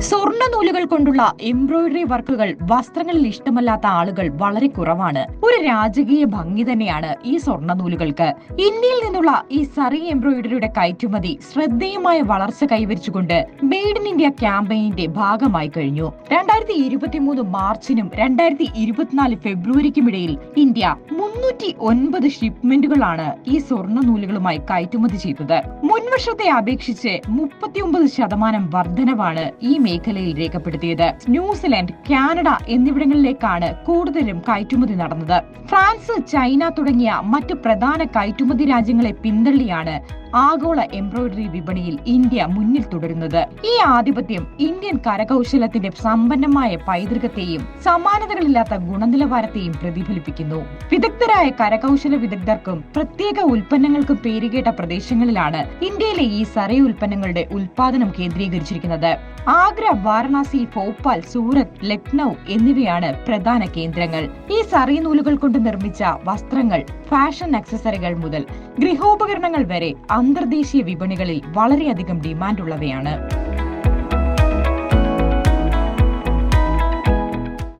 സ്വർണ നൂലുകൾ കൊണ്ടുള്ള എംബ്രോയിഡറി വർക്കുകൾ വസ്ത്രങ്ങളിൽ ഇഷ്ടമല്ലാത്ത ആളുകൾ വളരെ കുറവാണ്. ഒരു രാജകീയ ഭംഗി തന്നെയാണ് ഈ സ്വർണ നൂലുകൾക്ക് ഇന്ത്യയിൽ നിന്നുള്ള ഈ സറി എംബ്രോയിഡറിയുടെ കയറ്റുമതി ശ്രദ്ധേയമായ വളർച്ച കൈവരിച്ചുകൊണ്ട് മെയ്ഡ് ഇൻ ഇന്ത്യ ക്യാമ്പയിന്റെ ഭാഗമായി കഴിഞ്ഞു. രണ്ടായിരത്തി ഇരുപത്തിമൂന്ന് മാർച്ചിനും രണ്ടായിരത്തി ഇരുപത്തിനാല് ഫെബ്രുവരിക്കും ഇടയിൽ ഇന്ത്യ മുന്നൂറ്റി ഒൻപത് ഷിപ്മെന്റുകളാണ് ഈ സ്വർണ നൂലുകളുമായി കയറ്റുമതി ചെയ്തത്. മുൻവർഷത്തെ അപേക്ഷിച്ച് മുപ്പത്തിയൊമ്പത് ശതമാനം വർധനവാണ് ഈ മേഖലയിൽ രേഖപ്പെടുത്തിയത്. ന്യൂസിലൻഡ് കാനഡ എന്നിവിടങ്ങളിലേക്കാണ് കൂടുതലും കയറ്റുമതി നടന്നത്. ഫ്രാൻസ് ചൈന തുടങ്ങിയ മറ്റു പ്രധാന കയറ്റുമതി രാജ്യങ്ങളെ പിന്തള്ളിയാണ് ആഗോള എംബ്രോയിഡറി വിപണിയിൽ ഇന്ത്യ മുന്നിൽ തുടരുന്നത്. ഈ ആധിപത്യം ഇന്ത്യൻ കരകൗശലത്തിന്റെ സമ്പന്നമായ പൈതൃകത്തെയും സമാനതകളില്ലാത്ത ഗുണനിലവാരത്തെയും പ്രതിഫലിപ്പിക്കുന്നു. വിദഗ്ധരായ കരകൗശല വിദഗ്ധർക്കും പ്രത്യേക ഉൽപ്പന്നങ്ങൾക്കും പേരുകേട്ട പ്രദേശങ്ങളിലാണ് ഇന്ത്യയിലെ ഈ സറേ ഉൽപ്പന്നങ്ങളുടെ ഉൽപാദനം കേന്ദ്രീകരിച്ചിരിക്കുന്നത്. ആഗ്ര വാരണാസി ഭോപ്പാൽ സൂറത്ത് ലക്നൗ എന്നിവയാണ് പ്രധാന കേന്ദ്രങ്ങൾ. ഈ സറി നൂലുകൾ കൊണ്ട് നിർമ്മിച്ച വസ്ത്രങ്ങൾ ഫാഷൻ അക്സസറികൾ മുതൽ ഗൃഹോപകരണങ്ങൾ വരെ അന്തർദേശീയ വിപണികളിൽ വളരെയധികം ഡിമാൻഡുള്ളവയാണ്.